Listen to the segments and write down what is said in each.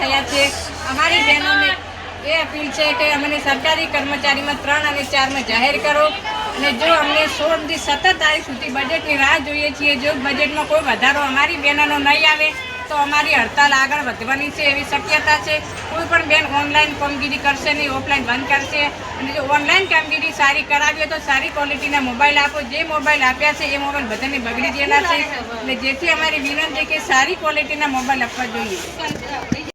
થયા છે. અમારી બહેનોને એ અપીલ છે કે અમને સરકારી કર્મચારીમાં ત્રણ અને ચારમાં જાહેર કરો. અને જો અમને સોળથી સત્તર તારીખ સુધી બજેટની રાહ જોઈએ છીએ, જો બજેટમાં કોઈ વધારો અમારી બહેનોનો નહીં આવે, તો અમારી હડતાલ આગળ વધવાની છે એવી શક્યતા છે. કોઈ પણ બેન ઓનલાઈન કામગીરી કરશે નહીં ઓફલાઈન બંધ કરશે. અને જો ઓનલાઈન કામગીરી સારી કરાવી તો સારી ક્વોલિટીના મોબાઈલ આપો. જે મોબાઈલ આપ્યા છે, એ મોબાઈલ બધાને બગડી ગયેલા છે. અને જેથી અમારી વિનંતી કે સારી ક્વોલિટીના મોબાઈલ આપવા જોઈએ.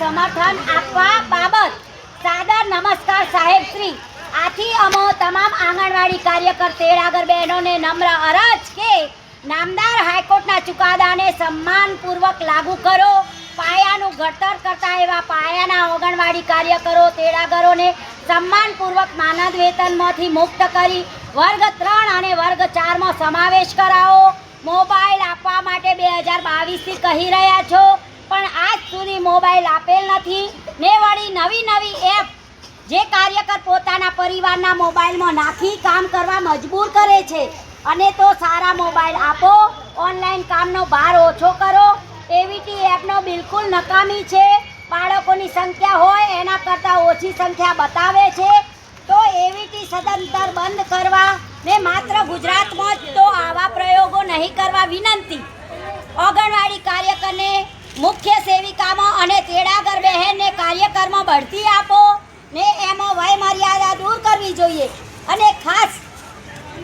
સમર્થન આપવા બાબત. સાદર નમસ્કાર સાહેબ શ્રી. આથી અમો તમામ આંગણવાડી કાર્યકર તેડાગર બહેનોને નમ્ર અરજ કે નામદાર હાઈકોર્ટના ચુકાદાને સન્માનપૂર્વક લાગુ કરો. પાયાનું ઘડતર કરતા એવા પાયાના આંગણવાડી કાર્યકરો, તેડાગરોને સન્માનપૂર્વક માનદ વેતનમાંથી મુક્ત કરી વર્ગ ત્રણ અને વર્ગ ચારમાં સમાવેશ કરાવો. મોબાઈલ આપવા માટે બે હજાર બાવીસથી કહી રહ્યા છો. પણ આજ સુધી મોબાઈલ આપેલ નથી. ને વળી નવી નવી એપ જે કાર્યકર પોતાના પરિવારના મોબાઈલમાં નાખી કામ કરવા મજબૂર કરે છે. અને તો સારા મોબાઈલ આપો, ઓનલાઈન કામનો ભાર ઓછો કરો. એવીટી એપનો બિલકુલ નકામી છે. બાળકોની સંખ્યા હોય, એના કરતાં ઓછી સંખ્યા બતાવે છે. તો એવીટી સદંતર બંધ કરવા ને માત્ર ગુજરાતમાં જ તો આવા પ્રયોગો નહીં કરવા વિનંતી. આંગણવાડી કાર્યકરને મુખ્ય સેવિકામાં અને તેડાગર બહેનને કાર્યકરમાં બઢતી આપો ને એમાં વય મર્યાદા દૂર કરવી જોઈએ. અને ખાસ,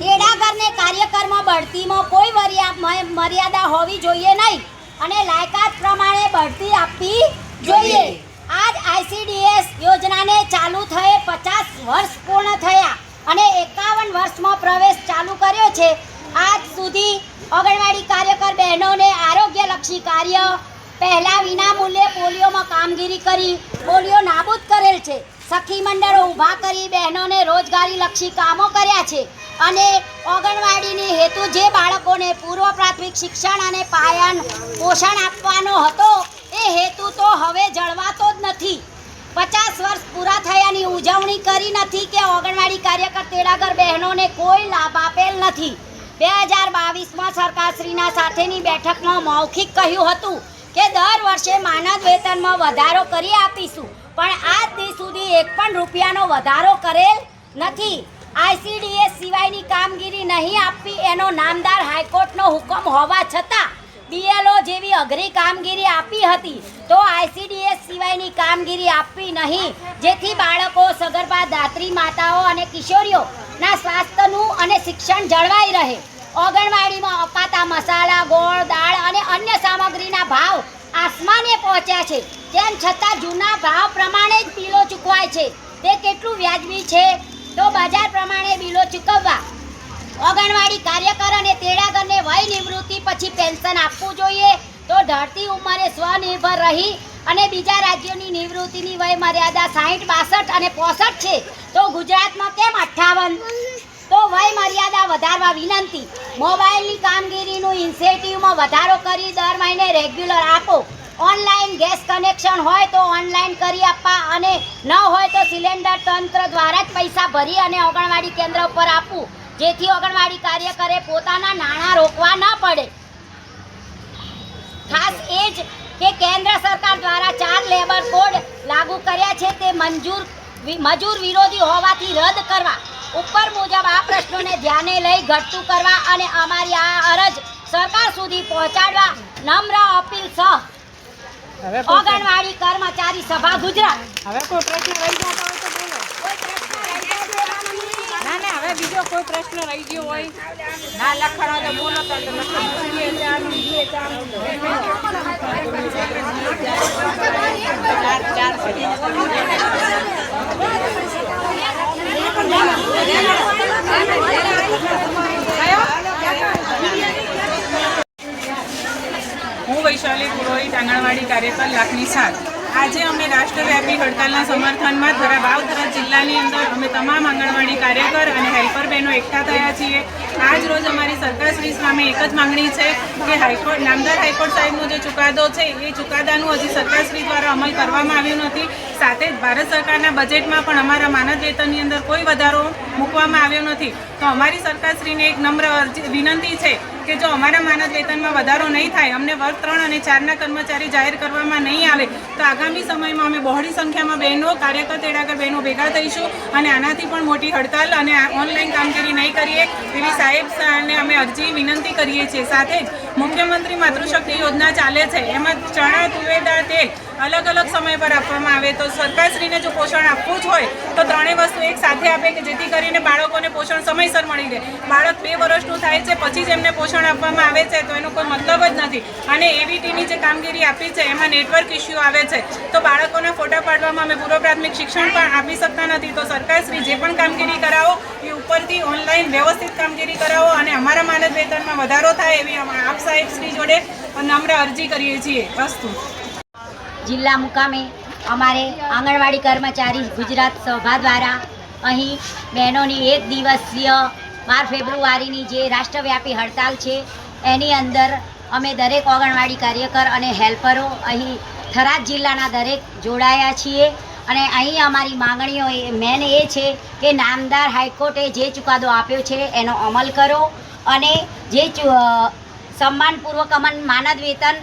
તેડાગરને કાર્યકરમાં બઢતીમાં કોઈ મર્યાદા હોવી જોઈએ નહીં. અને લાયકાત પ્રમાણે બઢતી આપવી જોઈએ. આજ આઈસીડીએસ યોજનાને ચાલુ થયે પચાસ વર્ષ પૂર્ણ થયા અને એકાવન વર્ષમાં પ્રવેશ ચાલુ કર્યો છે. આજ સુધી આંગણવાડી કાર્યકર બહેનોને આરોગ્યલક્ષી કાર્ય પહેલા વિના મૂલ્યે પોલિયોમાં કામગીરી કરી પોલિયો નાબૂદ કરેલ છે. સખી મંડળો ઊભા કરી બહેનોને રોજગારીલક્ષી કામો કર્યા છે અને ઓગણવાડીની હેતુ જે બાળકોને પૂર્વ પ્રાથમિક શિક્ષણ અને પાયન પોષણ આપવાનો હતો, એ હેતુ તો હવે જળવાતો જ નથી. પચાસ વર્ષ પૂરા થયાની ઉજવણી કરી નથી કે ઓગણવાડી કાર્યકર તેડાગર બહેનોને કોઈ લાભ આપેલ નથી. બે હજાર બાવીસમાં સરકારશ્રીના સાથેની બેઠકમાં મૌખિક કહ્યું હતું કે દર વર્ષે માનદ વેતનમાં વધારો કરી આપીશું, પણ આજ દિવસ સુધી એક પણ રૂપિયાનો વધારો કરેલ નથી. આઈસીડીએસ સિવાયની કામગીરી નહીં આપવી એનો નામદાર હાઈકોર્ટનો હુકમ હોવા છતાં બીએલઓ જેવી અઘરી કામગીરી આપી હતી, તો આઈસીડીએસ સિવાયની કામગીરી આપવી નહીં. જેથી બાળકો, સગર્ભા, દાત્રી માતાઓ અને કિશોરીઓના સ્વાસ્થ્યનું અને શિક્ષણ જળવાઈ રહે. આંગણવાડીમાં અપાતા મસાલા, ગોળ, દાળ અને અન્ય સામગ્રીના ભાવ આસમાને પહોંચ્યા છે. તેમ છતાં જૂના ભાવ પ્રમાણે જ બિલો ચૂકવાય છે. તે કેટલું વ્યાજબી છે? તો બજાર પ્રમાણે બિલો ચૂકવવા. ઓગણવાડી કાર્યકર અને તેડાગરને વય નિવૃત્તિ પછી પેન્શન આપવું જોઈએ. તો ઢળતી ઉંમરે સ્વનિર્ભર રહી અને બીજા રાજ્યોની નિવૃત્તિની વય મર્યાદા સાહીઠ, બાસઠ અને પોસઠ છે. તો ગુજરાતમાં કેમ અઠ્ઠાવન? તો વય મર્યાદા વધારવા વિનંતી. મોબાઈલની કામગીરીનું ઇન્સેન્ટિવમાં વધારો કરી દર મહિને રેગ્યુલર આપો. ઓનલાઈન ગેસ કનેક્શન હોય તો ઓનલાઈન કરી આપવા અને ન હોય તો સિલિન્ડર તંત્ર દ્વારા જ પૈસા ભરી અને આંગણવાડી કેન્દ્ર ઉપર આપવું. જેથી આંગણવાડી કાર્યકરે પોતાના નાણાં રોકવા ન પડે. ખાસ એ જ કે કેન્દ્ર સરકાર દ્વારા ચાર લેબર કોડ લાગુ કર્યા છે તે મંજૂર મજૂર વિરોધી હોવાથી રદ કરવા. ધ્યાને લઈ ઘટતું કરવા અને અમારી આ અરજ સરકાર સુધી પહોંચાડવા નમ્ર અપીલ સહ અંગણવાડી આંગણવાડી કર્મચારી સભા ગુજરાત. હવે કોઈ પ્રશ્ન રહી જતો હોય તો બોલો. કોઈ પ્રશ્ન રહી જાય તો ના ના હવે બીજો કોઈ પ્રશ્ન રહી ગયો હોય. ના લખણો તો બોલો તો. ચાર ચાર. હું વૈશાલી પુરોહિત આંગણવાડી કાર્યકર લાખની સાત આજે અમે રાષ્ટ્રવ્યાપી હડતાલના સમર્થનમાં ધરા, વાવ જિલ્લાની અંદર અમે તમામ આંગણવાડી કાર્યકર અને હેલ્પર બહેનો એકઠા થયા છીએ. આજ રોજ અમારી સરકારશ્રી સામે એક જ માંગણી છે કે હાઈકોર્ટ, નામદાર હાઈકોર્ટ સાહેબનો જે ચુકાદો છે, એ ચુકાદાનું હજી સરકારશ્રી દ્વારા અમલ કરવામાં આવ્યું નથી. સાથે ભારત સરકારના બજેટમાં પણ અમારા માનદ વેતનની અંદર કોઈ વધારો મૂકવામાં આવ્યો નથી. તો અમારી સરકારશ્રીને એક નમ્ર વિનંતી છે કે જો અમારા માનદ વેતનમાં વધારો નહીં થાય, અમને વર્ગ ત્રણ અને ચારના કર્મચારી જાહેર કરવામાં નહીં આવે તો આગામી સમયમાં અમે બહોળી સંખ્યામાં બહેનો, કાર્યકર તેડાગર બહેનો ભેગા થઈશું અને આનાથી પણ મોટી હડતાલ અને ઓનલાઈન કામગીરી નહીં કરીએ એવી સાહેબ સાહેબને અમે અરજી વિનંતી કરીએ છીએ. સાથે જ મુખ્યમંત્રી માતૃશક્તિ યોજના ચાલે છે. એમાં ચણા તુવેર દાળ તેલ અલગ અલગ સમય પર આપવામાં આવે તો સરકારશ્રીને જો પોષણ આપવું જ હોય તો ત્રણેય વસ્તુ એક સાથે આપે કે જેથી કરીને બાળકોને પોષણ સમયસર મળી રહે. બાળક બે વર્ષનું થાય છે, પછી જ એમને પોષણ આપવામાં આવે છે, તો એનો કોઈ મતલબ જ નથી. અને એવીટીની જે કામગીરી આપી છે, એમાં નેટવર્ક ઇસ્યુ આવે છે. તો બાળકોના ફોટા પાડવામાં અમે પૂર્વ પ્રાથમિક શિક્ષણ પણ આપી શકતા નથી. તો સરકારશ્રી જે પણ કામગીરી કરાવો, એ ઉપરથી ઓનલાઈન વ્યવસ્થિત કામગીરી કરાવો અને અમારા માનદ વેતનમાં વધારો થાય એવી આપ સાહેબ શ્રી જોડે નમ્ર અરજી કરીએ છીએ. વસ્તુ જિલ્લા મુકામે અમારે આંગણવાડી કર્મચારી ગુજરાત સભા દ્વારા અહીં બહેનોની એક દિવસીય બાર ફેબ્રુઆરીની જે રાષ્ટ્રવ્યાપી હડતાલ છે, એની અંદર અમે દરેક આંગણવાડી કાર્યકર અને હેલ્પરો અહીં થરાદ જિલ્લાના દરેક જોડાયા છીએ અને અહીં અમારી માંગણીઓ મેન એ છે કે નામદાર હાઈકોર્ટે જે ચુકાદો આપ્યો છે, એનો અમલ કરો અને જે સન્માનપૂર્વક અમન માનદ વેતન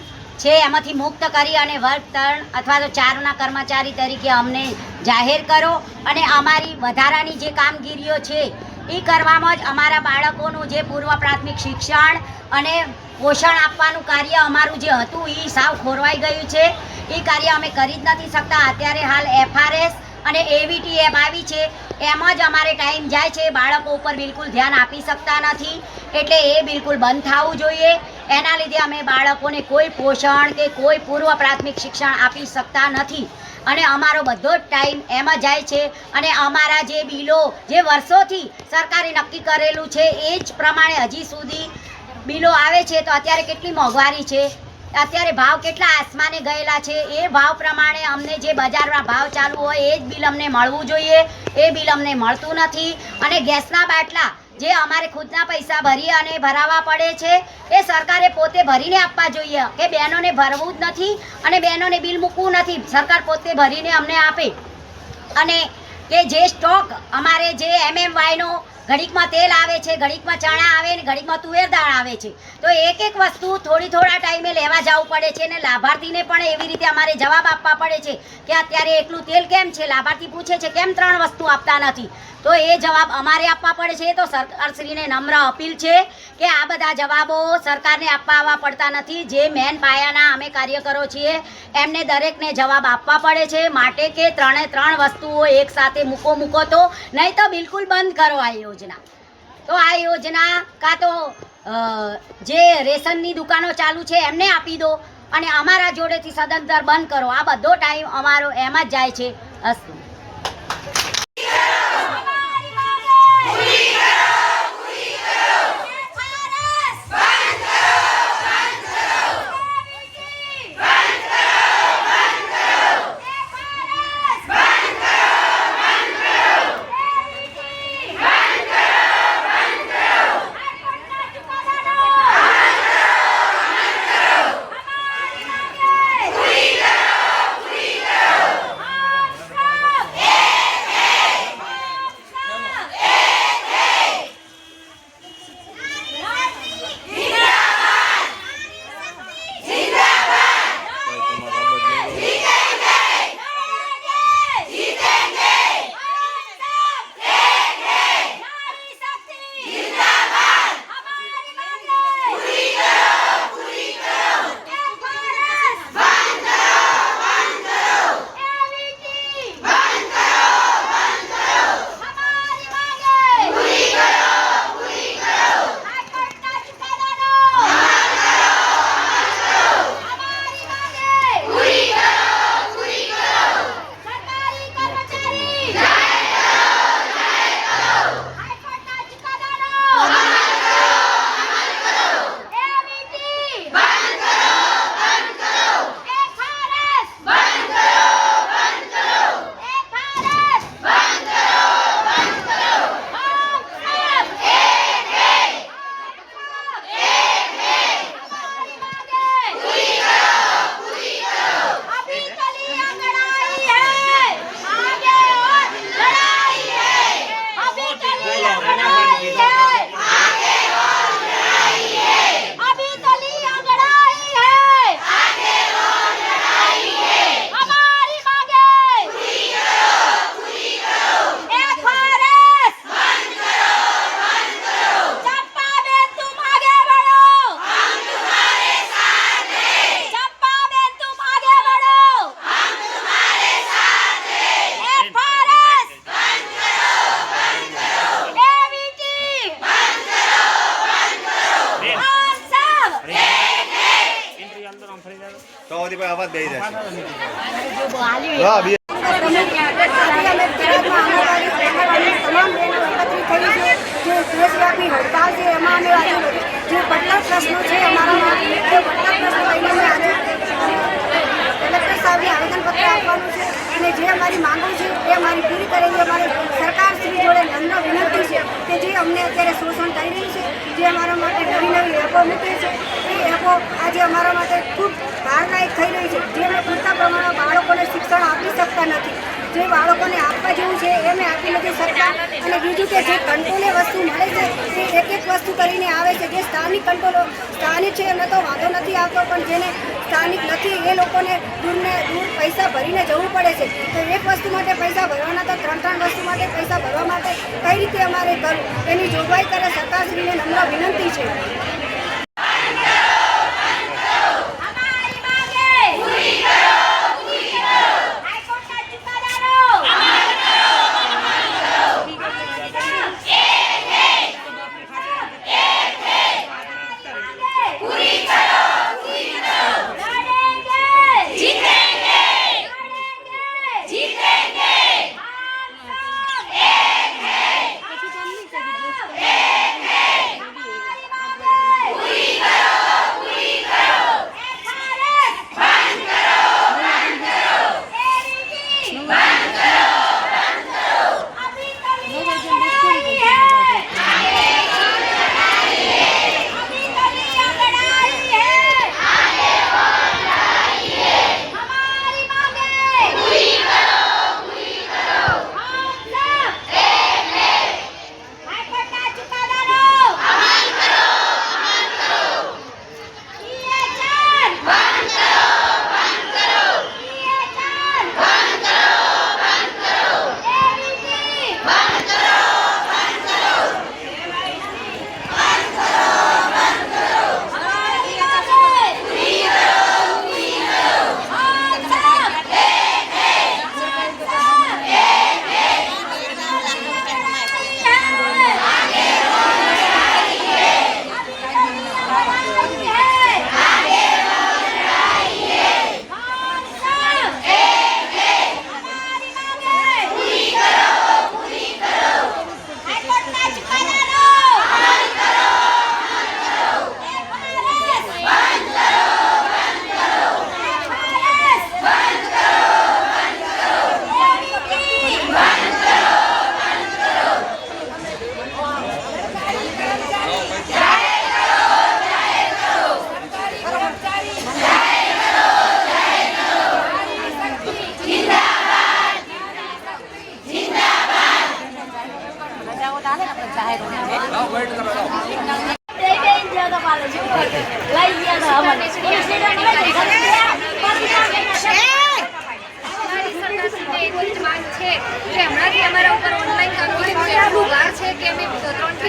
છે, એમાંથી મુક્ત કરી અને વર્ગ ત્રણ અથવા તો ચારના કર્મચારી તરીકે અમને જાહેર કરો. અને અમારી વધારાની જે કામગીરીઓ છે એ કરવામાં જ અમારા બાળકોનું જે પૂર્વ પ્રાથમિક શિક્ષણ અને પોષણ આપવાનું કાર્ય અમારું જે હતું એ સાવ ખોરવાઈ ગયું છે. એ કાર્ય અમે કરી જ નથી શકતા. અત્યારે હાલ એફઆરએસ અને એવીટી એપ આવી છે. એમ જ અમારે ટાઈમ જાય છે. બાળકો ઉપર બિલકુલ ધ્યાન આપી શકતા નથી. એટલે એ બિલકુલ બંધ થવું જોઈએ. એના લીધે અમે બાળકોને કોઈ પોષણ કે કોઈ પૂર્વ પ્રાથમિક શિક્ષણ આપી શકતા નથી. અને અમારો બધો જ ટાઈમ એમ જાય છે. અને અમારા જે બિલો જે વર્ષોથી સરકારે નક્કી કરેલું છે, એ જ પ્રમાણે હજી સુધી બિલો આવે છે. તો અત્યારે કેટલી મોંઘવારી છે? અત્યારે ભાવ કેટલા આસમાને ગયેલા છે? એ ભાવ પ્રમાણે અમને જે બજારમાં ભાવ ચાલુ હોય, એ જ બિલ અમને મળવું જોઈએ. એ બિલ અમને મળતું નથી. અને ગેસના બાટલા જે અમારે ખુદના પૈસા ભરી અને ભરાવવા પડે છે, એ સરકારે પોતે ભરીને આપવા જોઈએ. કે બહેનોને ભરવું જ નથી અને બહેનોને બિલ મૂકવું નથી. સરકાર પોતે ભરીને અમને આપે. અને કે જે સ્ટોક અમારે જે એમએમવાયનો ઘડીકમાં તેલ આવે છે, ઘડીકમાં ચણા આવે ને ઘડીકમાં તુવેર દાળ આવે છે. તો એક એક વસ્તુ થોડી થોડા ટાઈમે લેવા જવું પડે છે ને લાભાર્થીને પણ એવી રીતે અમારે જવાબ આપવા પડે છે કે અત્યારે એટલું તેલ કેમ છે? લાભાર્થી પૂછે છે, કેમ ત્રણ વસ્તુ આપતા નથી? તો એ જવાબ અમારે આપવા પડે છે. તો સરકારશ્રીને નમ્ર અપીલ છે કે આ બધા જવાબો સરકારને આપવા પડતા નથી. જે મેન પાયાના અમે કાર્યકરો છીએ, એમને દરેકને જવાબ આપવા પડે છે. માટે કે ત્રણે ત્રણ વસ્તુઓ એકસાથે મૂકો મૂકો તો. નહીં તો બિલકુલ બંધ કરો આ યોજના. તો આ યોજના કાં તો જે રેશનની દુકાનો ચાલુ છે એમને આપી દો. અને અમારા જોડેથી સદંતર બંધ કરો. આ બધો ટાઈમ અમારો એમ જ જાય છે. અસ્તુ. જે બટલા પ્રશ્નો છે અમારામાં તે બટલા પ્રશ્નો લઈને અમે આજે કલેક્ટર સાહેબને આવેદનપત્ર આપવાનું છે અને જે અમારી માંગો છે એ અમારી પૂરી કરેલી અમારે સરકાર શ્રી જોડે નમ્ર વિનંતી છે કે જે અમને અત્યારે શોષણ કરી રહ્યું છે, જે અમારા માટે નવી નવી એપો મૂકે છે એ એપો આજે અમારા માટે ખૂબ ભારદાયક થઈ રહી છે. જેને પૂરતા પ્રમાણમાં બાળકોને શિક્ષણ આપી શકતા નથી. જે બાળકોને આપવા જેવું છે એ અમે આપી નથી શકતા. અને બીજું કે જે કંટ્રોલે વસ્તુ મળે છે તે એક એક વસ્તુ કરીને આવે છે. જે સ્થાનિક કંટ્રોલો સ્થાનિક છે એમને તો વાંધો નથી આવતો, પણ જેને સ્થાનિક નથી એ લોકોને દૂરને દૂર પૈસા ભરીને જવું પડે છે. તો એક વસ્તુ માટે પૈસા ભરવાના તો ત્રણ ત્રણ વસ્તુ માટે પૈસા ભરવા માટે કઈ રીતે અમારે કરવું? એની જોગવાઈ કરે સરકારશ્રીને નમ્ર વિનંતી છે.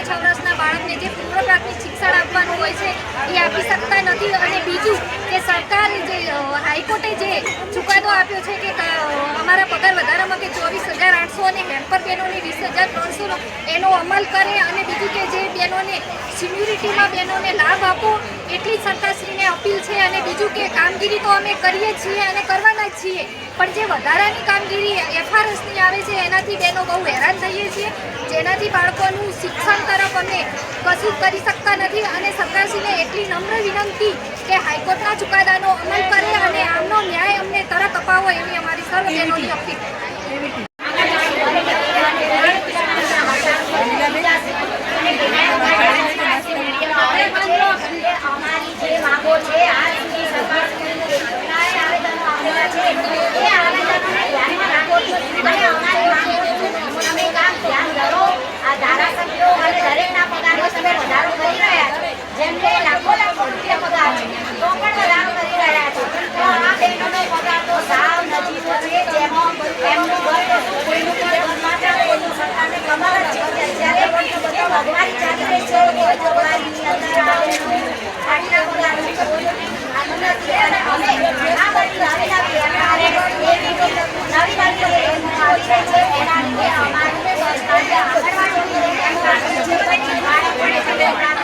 છ વર્ષના બાળકને જે પૂર્વ પ્રાથમિક શિક્ષણ આપવાનું હોય છે, એ આપી શકતા નથી. અને બીજું કે સરકારે જે હાઈકોર્ટે જે ચુકાદો આપ્યો છે કે અમારા પગાર વધારામાં કે ચોવીસ હજાર આઠસો અને હેમ્પર બહેનોની વીસ હજાર ત્રણસોનો એનો અમલ કરે અને બીજું કે જે બહેનોને સિમ્યુરિટીમાં બહેનોને લાભ આપો એટલી સરકારશ્રીને અપીલ છે અને બીજું કે કામગીરી તો અમે કરીએ છીએ અને કરવાના જ છીએ, પણ જે વધારાની કામગીરી એફઆરએસની આવે છે, એનાથી બહેનો બહુ હેરાન થઈએ છીએ. જેનાથી બાળકોનું શિક્ષણ તરફ અમે કશું કરી શકતા નથી અને સરકારશ્રીને એટલી નમ્ર વિનંતી કે હાઈકોર્ટના ચુકાદાનો અમલ કરે અને આમનો ન્યાય અમને તરત અપાવો એવી અમારી સર્વ બહેનોની અપીલ અમારી જે માંગો છે આ સુધી સરકાર ઘણાએ આવેદનો આપેલા છે એ આવેદનોને ધ્યાનમાં રાખો અને અમારી માંગો તમે કામ ધ્યાન ધરો આ ધારાસભ્યો અને દરેકના પગારમાં તમે વધારો કરી રહ્યા છો લાખો લાખો રૂપિયા પગાર. છે તો પણ વધારો કરી રહ્યા છે. તો આ બહેનોનો પગાર તો સાવ નજીવો છે જેમાં એમનું ઘર કોઈનું ઘર માત્ર કોઈનું સરકારને કમાલ જ છે. જ્યારે પણ ભગવાન ચાલે છે કોઈ અંદર આટલા પગાર અમારે